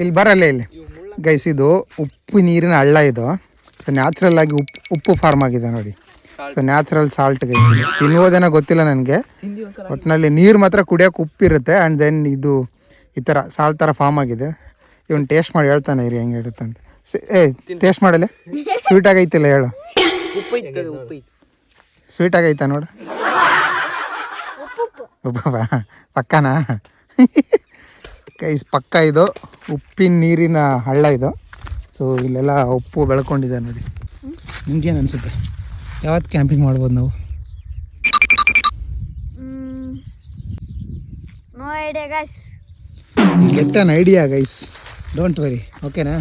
ಇಲ್ಲಿ ಬರಲ್ಲ ಇಲ್ಲಿ. ಗೈಸ್ ಇದು ಉಪ್ಪು ನೀರಿನ ಹಳ್ಳ ಇದು. ಸೊ ನ್ಯಾಚುರಲ್ ಆಗಿ ಉಪ್ಪು ಉಪ್ಪು ಫಾರ್ಮ್ ಆಗಿದೆ ನೋಡಿ. ಸೊ ನ್ಯಾಚುರಲ್ ಸಾಲ್ಟ್ ಗೈಸ್ ಇದು ತಿನ್ಬೋದೇನೋ ಗೊತ್ತಿಲ್ಲ ನನಗೆ. ಒಟ್ಟಿನಲ್ಲಿ ನೀರು ಮಾತ್ರ ಕುಡಿಯೋಕೆ ಉಪ್ಪಿರುತ್ತೆ ಆ್ಯಂಡ್ ದೆನ್ ಇದು ಈ ಥರ ಸಾಲ್ಟ್ ಥರ ಫಾರ್ಮ್ ಆಗಿದೆ. ಇವನು ಟೇಸ್ಟ್ ಮಾಡಿ ಹೇಳ್ತಾನೆ ಇರಿ ಹೆಂಗೆ ಇರುತ್ತೆ ಅಂತ. ಏ ಟೇಸ್ಟ್ ಮಾಡಲೆ? ಸ್ವೀಟ್ ಆಗೈತಿಲ್ಲ ಹೇಳು. ಸ್ವೀಟ್ ಆಗೈತ ನೋಡು. ಪಕ್ಕನಾ? ಕೈಸ್ ಪಕ್ಕ ಇದು. ಉಪ್ಪಿನ ನೀರಿನ ಹಳ್ಳ ಇದು. ಸೊ ಇಲ್ಲೆಲ್ಲ ಉಪ್ಪು ಬೆಳ್ಕೊಂಡಿದೆ ನೋಡಿ. ನಿಮ್ಗೇನು ಅನಿಸುತ್ತೆ ಯಾವತ್ತು ಕ್ಯಾಂಪಿಂಗ್ ಮಾಡ್ಬೋದು ನಾವು? Get an idea guys don't worry ಓಕೆನಾ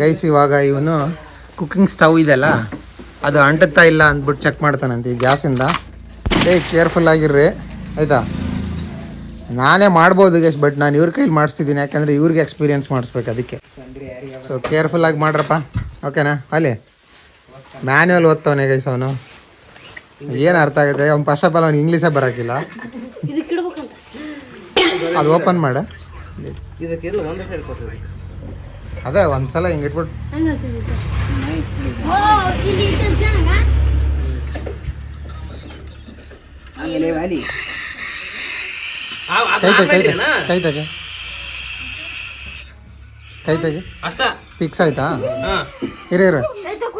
ಗೈಸ್ ಇವಾಗ ಇವನು ಕುಕ್ಕಿಂಗ್ ಸ್ಟವ್ ಇದೆಯಲ್ಲ ಅದು ಅಂಟುತ್ತಾ ಇಲ್ಲ ಅಂದ್ಬಿಟ್ಟು ಚೆಕ್ ಮಾಡ್ತಾನಂತೆ ಈ ಗ್ಯಾಸಿಂದ. ಏ ಕೇರ್ಫುಲ್ ಆಗಿರ್ರಿ. ಆಯಿತಾ? ನಾನೇ ಮಾಡ್ಬೋದು ಗೈಸ್ ಬಟ್ ನಾನು ಇವ್ರ ಕೈಲಿ ಮಾಡಿಸ್ತಿದ್ದೀನಿ ಯಾಕಂದರೆ ಇವ್ರಿಗೆ ಎಕ್ಸ್ಪೀರಿಯೆನ್ಸ್ ಮಾಡಿಸ್ಬೇಕು ಅದಕ್ಕೆ. ಸೊ ಕೇರ್ಫುಲ್ ಆಗಿ ಮಾಡ್ರಪ್ಪ. ಓಕೆನಾ ಅಲ್ಲಿ. ಮ್ಯಾನ್ಯಲ್ ಓದ್ತವನೇ ಗೈಸ್ ಅವನು. ಏನು ಅರ್ಥ ಆಗುತ್ತೆ? ಅವ್ನು ಫಸ್ಟ್ ಆಫ್ ಆಲ್ ಅವ್ನು ಇಂಗ್ಲೀಷೇ ಬರೋಕ್ಕಿಲ್ಲ ಅದು ಓಪನ್ ಮಾಡ. ಅದೇ ಒಂದ್ಸಲ ಹಿಂಗೆ ಇಟ್ಬಿಟ್ಟು ಆಮೇಲೆ ವ್ಯಾಲಿ ಕೈ ತೆಗೆ ಕೈ ತೆಗೆ ಕೈ ತೆಗೆ. ಕೈ ಅಷ್ಟ? ಫಿಕ್ಸ್ ಆಯ್ತಾ? ಇರ ಇರ.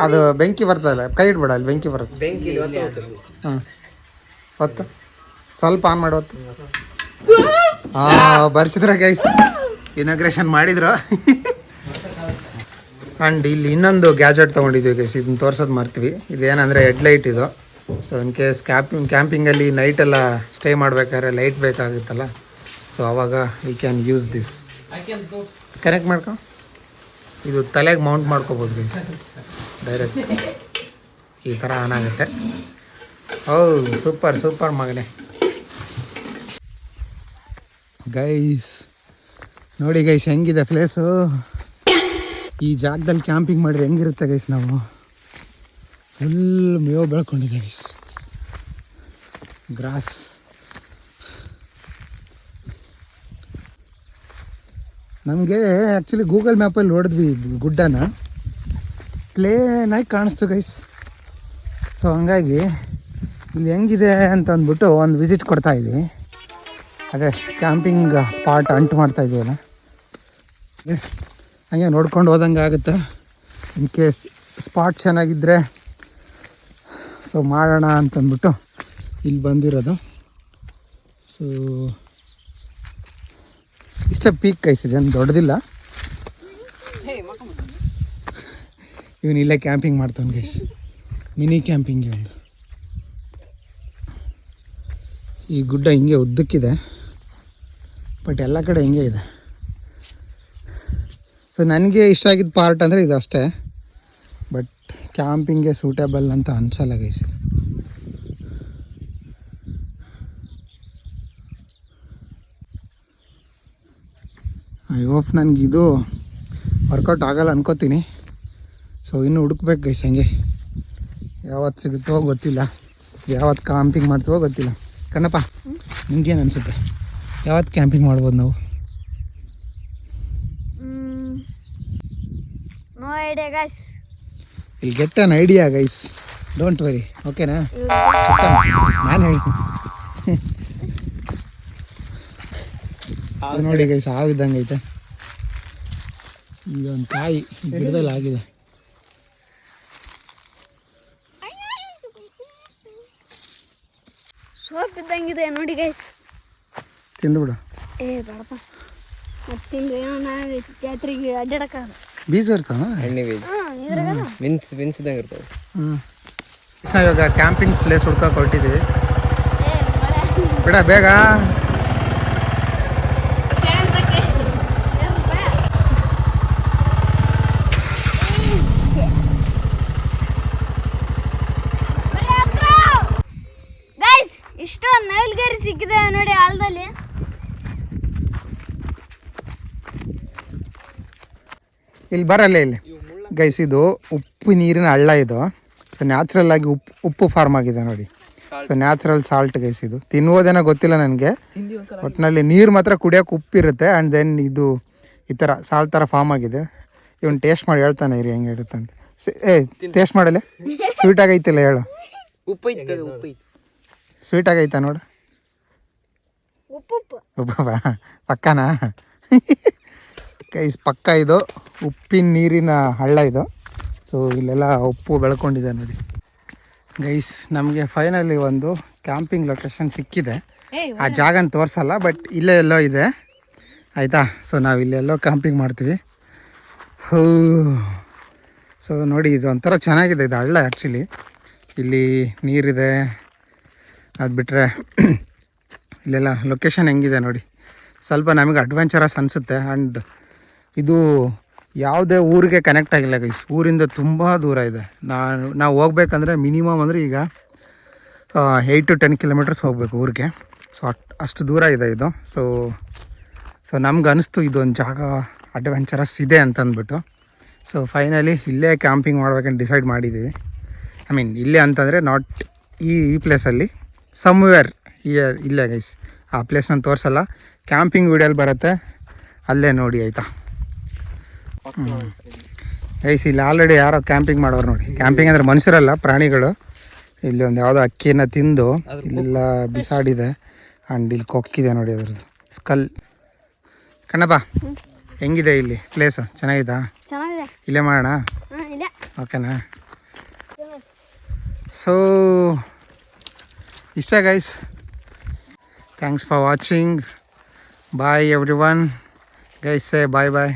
ಅದು ಬೆಂಕಿ ಬರ್ತದಲ್ಲ ಕೈ ಇಡ್ಬೇಡ ಅಲ್ಲಿ ಬೆಂಕಿ ಬರುತ್ತೆ. ಬೆಂಕಿ ಹಾಂ. ಹೊತ್ತು. ಸ್ವಲ್ಪ ಆನ್ ಮಾಡಿ ಹೊತ್ತು. ಹಾಂ ಬರ್ಸಿದ್ರ ಗೈಸ್ ಇನಾಗ್ರೇಷನ್ ಮಾಡಿದ್ರು? ಆ್ಯಂಡ್ ಇಲ್ಲಿ ಇನ್ನೊಂದು ಗ್ಯಾಜೆಟ್ ತೊಗೊಂಡಿದ್ವಿ ಗೈಸ್ ಇದನ್ನ ತೋರ್ಸೋದು ಮರ್ತೀವಿ. ಹೆಡ್ ಲೈಟ್ ಇದು. ಸೊ ಇನ್ ಕೇಸ್ ಕ್ಯಾಂಪಿಂಗ್ ಕ್ಯಾಂಪಿಂಗಲ್ಲಿ ನೈಟೆಲ್ಲ ಸ್ಟೇ ಮಾಡಬೇಕಾದ್ರೆ ಲೈಟ್ ಬೇಕಾಗುತ್ತಲ್ಲ? ಸೊ ಅವಾಗ we can use this connect ಮಾಡ್ಕೊ? ಇದು ತಲೆಗೆ ಮೌಂಟ್ ಮಾಡ್ಕೋಬೋದು ಗೈಸ್ ಡೈರೆಕ್ಟ್ ಈ ಥರ ಆನ್ ಆಗುತ್ತೆ. ಹೌದು ಸೂಪರ್ ಸೂಪರ್ ಮಗನೇ. ಗೈಸ್ ನೋಡಿ ಗೈಸ್ ಹೆಂಗಿದೆ ಪ್ಲೇಸು ಈ ಜಾಗದಲ್ಲಿ ಕ್ಯಾಂಪಿಂಗ್ ಮಾಡಿದ್ರೆ ಹೆಂಗಿರುತ್ತೆ ಗೈಸ್ ನಾವು? ಫುಲ್ ಮೇವು ಬೆಳ್ಕೊಂಡಿದೆ ಗೈಸ್ ಗ್ರಾಸ್ ನಮಗೆ ಆ್ಯಕ್ಚುಲಿ ಗೂಗಲ್ ಮ್ಯಾಪಲ್ಲಿ ನೋಡಿದ್ವಿ ಗುಡ್ಡನ. ಪ್ಲೇನಾಗಿ ಕಾಣಿಸ್ತು ಗೈಸ್ ಸೊ ಹಂಗಾಗಿ ಇಲ್ಲಿ ಹೆಂಗಿದೆ ಅಂತ ಅಂದ್ಬಿಟ್ಟು ಒಂದು ವಿಸಿಟ್ ಕೊಡ್ತಾ ಇದ್ವಿ. ಅದೇ ಕ್ಯಾಂಪಿಂಗ್ ಸ್ಪಾಟ್ ಅಂಟು ಮಾಡ್ತಾ ಇದೀವಲ್ಲ ಹಂಗೆ ನೋಡ್ಕೊಂಡು ಹೋದಂಗೆ ಆಗುತ್ತೆ. ಇನ್ ಕೇಸ್ ಸ್ಪಾಟ್ ಚೆನ್ನಾಗಿದ್ದರೆ ಸೊ ಮಾಡೋಣ ಅಂತಂದ್ಬಿಟ್ಟು ಇಲ್ಲಿ ಬಂದಿರೋದು. ಸೊ ಇಷ್ಟೇ ಪೀಕ್ ಕೈಸಿದೆ ಏನು ದೊಡ್ಡದಿಲ್ಲ. ಇವನು ಇಲ್ಲೇ ಕ್ಯಾಂಪಿಂಗ್ ಮಾಡ್ತಾನೆ ಗೈಸ್ ಮಿನಿ ಕ್ಯಾಂಪಿಂಗ್ ಒಂದು. ಈ ಗುಡ್ಡ ಹಿಂಗೆ ಉದ್ದಕ್ಕಿದೆ. ಬಟ್ ಎಲ್ಲ ಕಡೆ ಹಿಂಗೆ ಇದೆ. ಸೊ ನನಗೆ ಇಷ್ಟ ಆಗಿದ್ದ ಪಾರ್ಟ್ ಅಂದರೆ ಇದು ಅಷ್ಟೇ. ಕ್ಯಾಂಪಿಂಗ್ಗೆ ಸೂಟೇಬಲ್ ಅಂತ ಅನ್ಸಲ್ಲ ಗೈಸ್ ಐ ಹೋಪ್ ಇದು ವರ್ಕೌಟ್ ಆಗಲ್ಲ ಅನ್ಕೋತೀನಿ. ಸೊ ಇನ್ನು ಹುಡುಕ್ಬೇಕು ಗೈಸ್ ಹಂಗೆ. ಯಾವತ್ತು ಸಿಗುತ್ತೋ ಗೊತ್ತಿಲ್ಲ. ಯಾವತ್ತು ಕ್ಯಾಂಪಿಂಗ್ ಮಾಡ್ತೀವೋ ಗೊತ್ತಿಲ್ಲ. ಕಣ್ಣಪ್ಪ, ನಿಮ್ಗೇನು ಅನಿಸುತ್ತೆ? ಯಾವತ್ತು ಕ್ಯಾಂಪಿಂಗ್ ಮಾಡ್ಬೋದು ನಾವು? ನೋ ಐಡಿಯಾ ಗಾಯ್ಸ್ ಇಲ್ಲಿ get an idea guys don't worry ಓಕೆನಾ ನಾನು ಹೇಳ್ತೀನಿ ಅದು ನೋಡಿ ಗೈಸ್ ಆಗಿದ್ದಂಗೆ ಐತೆ. ಒಂದು ಕಾಯಿ ಗಿಡದಲ್ಲಿ ಆಗಿದೆ. ಸೋಪ್ ಇದ್ದಂಗಿದೆ ನೋಡಿ ಗೈಸ್ ತಿಂದುಬಿಡು ಏ ಬೇಡಪ್ಪ ಮತ್ತೆ ಏನೋ ನಾನು ಜಾತ್ರೆಗೆ ಅಡ್ಡಾಡಕ್ಕಾಗಲ್ಲ. ಬೀಜ ಇರ್ತಾವ ಎಣ್ಣೆ ಬೀಜ. ಹಾಂ ಮಿಂಚ್ದಂಗೆ ಇರ್ತವೆ. ಹ್ಞೂ ನಾವು ಇವಾಗ ಕ್ಯಾಂಪಿಂಗ್ಸ್ ಪ್ಲೇಸ್ ಹುಡ್ಕೋಕೆ ಹೊರಟಿದ್ದೀವಿ ಬಿಡ ಬೇಗ. ಗೈಸ್ ಇಷ್ಟೊಂದು ನವಿಲ್ಗರಿ ಸಿಕ್ಕಿದೆ ನೋಡಿ ಆಳದಲ್ಲಿ. ಇಲ್ಲಿ ಬರಲ್ಲ ಇಲ್ಲಿ. ಗೈಸ್ ಇದು ಉಪ್ಪು ನೀರಿನ ಹಳ್ಳ ಇದು. ಸೊ ನ್ಯಾಚುರಲ್ ಆಗಿ ಉಪ್ಪು ಉಪ್ಪು ಫಾರ್ಮ್ ಆಗಿದೆ ನೋಡಿ. ಸೊ ನ್ಯಾಚುರಲ್ ಸಾಲ್ಟ್ ಗೈಸ್ ಇದು. ತಿನ್ನುವುದೇನೋ ಗೊತ್ತಿಲ್ಲ ನನಗೆ. ಒಟ್ಟಿನಲ್ಲಿ ನೀರು ಮಾತ್ರ ಕುಡಿಯೋಕೆ ಉಪ್ಪಿರುತ್ತೆ ಆ್ಯಂಡ್ ದೆನ್ ಇದು ಈ ಥರ ಸಾಲ್ಟ್ ಥರ ಫಾರ್ಮ್ ಆಗಿದೆ. ಇವನು ಟೇಸ್ಟ್ ಮಾಡಿ ಹೇಳ್ತಾನೆ ಇರಿ ಹೆಂಗೆ ಇರುತ್ತೆ ಅಂತ. ಸಿ- ಏ ಟೇಸ್ಟ್ ಮಾಡಲೆ? ಸ್ವೀಟ್ ಆಗೈತಿಲ್ಲ ಹೇಳು. ಉಪ್ಪು ಐತೆ ಉಪ್ಪು ಐತೆ ಸ್ವೀಟ್ ಆಗೈತಾ ನೋಡು? ಉಪ್ಪು ಪಕ್ಕನಾ? ಗೈಸ್ ಪಕ್ಕ ಇದು ಉಪ್ಪಿನ ನೀರಿನ ಹಳ್ಳ ಇದು. ಸೊ ಇಲ್ಲೆಲ್ಲ ಉಪ್ಪು ಬೆಳ್ಕೊಂಡಿದೆ ನೋಡಿ. ಗೈಸ್ ನಮಗೆ ಫೈನಲಿ ಒಂದು ಕ್ಯಾಂಪಿಂಗ್ ಲೊಕೇಶನ್ ಸಿಕ್ಕಿದೆ. ಆ ಜಾಗನ ತೋರಿಸಲ್ಲ ಬಟ್ ಇಲ್ಲೇ ಎಲ್ಲೋ ಇದೆ. ಆಯಿತಾ? ಸೊ ನಾವು ಇಲ್ಲೆಲ್ಲೋ ಕ್ಯಾಂಪಿಂಗ್ ಮಾಡ್ತೀವಿ. ಹೂ. ಸೊ ನೋಡಿ ಇದು ಒಂಥರ ಚೆನ್ನಾಗಿದೆ ಇದು ಹಳ್ಳ ಆ್ಯಕ್ಚುಲಿ ಇಲ್ಲಿ ನೀರಿದೆ. ಅದು ಬಿಟ್ಟರೆ ಇಲ್ಲೆಲ್ಲ ಲೊಕೇಶನ್ ಹೆಂಗಿದೆ ನೋಡಿ. ಸ್ವಲ್ಪ ನಮಗೆ ಅಡ್ವೆಂಚರಸ್ ಅನಿಸುತ್ತೆ. ಆ್ಯಂಡ್ ಇದು ಯಾವುದೇ ಊರಿಗೆ ಕನೆಕ್ಟ್ ಆಗಿಲ್ಲ ಗೈಸ್ ಊರಿಂದ ತುಂಬ ದೂರ ಇದೆ. ನಾನು, ನಾವು ಹೋಗ್ಬೇಕಂದ್ರೆ ಮಿನಿಮಮ್ ಅಂದರೆ ಈಗ ಏಯ್ಟ್ ಟು ಟೆನ್ ಕಿಲೋಮೀಟರ್ಸ್ ಹೋಗಬೇಕು ಊರಿಗೆ. ಸೊ ಅಷ್ಟು ದೂರ ಇದೆ ಇದು. ಸೊ ಸೊ ನಮ್ಗೆ ಅನಿಸ್ತು ಇದೊಂದು ಜಾಗ ಅಡ್ವೆಂಚರಸ್ ಇದೆ ಅಂತ ಅಂದ್ಬಿಟ್ಟು ಸೊ ಫೈನಲಿ ಇಲ್ಲೇ ಕ್ಯಾಂಪಿಂಗ್ ಮಾಡ್ಬೇಕಂತ ಡಿಸೈಡ್ ಮಾಡಿದ್ದೀವಿ ಐ ಮೀನ್ ಇಲ್ಲೇ ಅಂತಂದರೆ ನಾಟ್ ಈ ಈ ಪ್ಲೇಸಲ್ಲಿ ಸಮ್ವೇರ್ ಇಲ್ಲೇ ಗೈಸ್ ಆ ಪ್ಲೇಸ್ನ ತೋರಿಸಲ್ಲ. ಕ್ಯಾಂಪಿಂಗ್ ವೀಡಿಯೋಲಿ ಬರುತ್ತೆ. ಅಲ್ಲೇ ನೋಡಿ, ಆಯಿತಾ? ಗೈಸ್ ಇಲ್ಲಿ ಆಲ್ರೆಡಿ ಯಾರೋ ಕ್ಯಾಂಪಿಂಗ್ ಮಾಡೋರು ನೋಡಿ. ಕ್ಯಾಂಪಿಂಗ್ ಅಂದ್ರೆ ಮನುಷ್ಯರಲ್ಲ ಪ್ರಾಣಿಗಳು. ಇಲ್ಲಿ ಒಂದು ಯಾವುದೋ ಅಕ್ಕಿಯನ್ನು ತಿಂದು ಇಲ್ಲೆಲ್ಲ ಬಿಸಾಡಿದೆ. ಆ್ಯಂಡ್ ಇಲ್ಲಿ ಕೊಕ್ಕಿದೆ ನೋಡಿ ಅದ್ರದ್ದು. ಸ್ಕಲ್ ಕಣ್ಣಪ್ಪ ಹೆಂಗಿದೆ ಇಲ್ಲಿ ಪ್ಲೇಸು ಚೆನ್ನಾಗಿದಾ. ಇಲ್ಲೇ ಮಾಡೋಣ? ಓಕೆನಾ ಸೊ ಇಷ್ಟ guys thanks for watching bye everyone guys say bye bye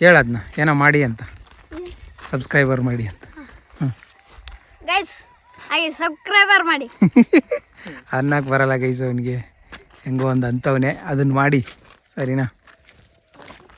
ಹೇಳದ್ನ ಏನೋ ಮಾಡಿ ಅಂತ. ಸಬ್ಸ್ಕ್ರೈಬರ್ ಮಾಡಿ ಅಂತ. ಗೈಸ್ ಹಾಗೆ ಸಬ್ಸ್ಕ್ರೈಬರ್ ಮಾಡಿ. ಅನ್ನಕ್ಕೆ ಬರಲ್ಲ ಗೈಸ್ ಅವನಿಗೆ. ಹೆಂಗೋ ಒಂದು ಅಂಥವನೇ ಅದನ್ನು ಮಾಡಿ. ಸರಿನಾ?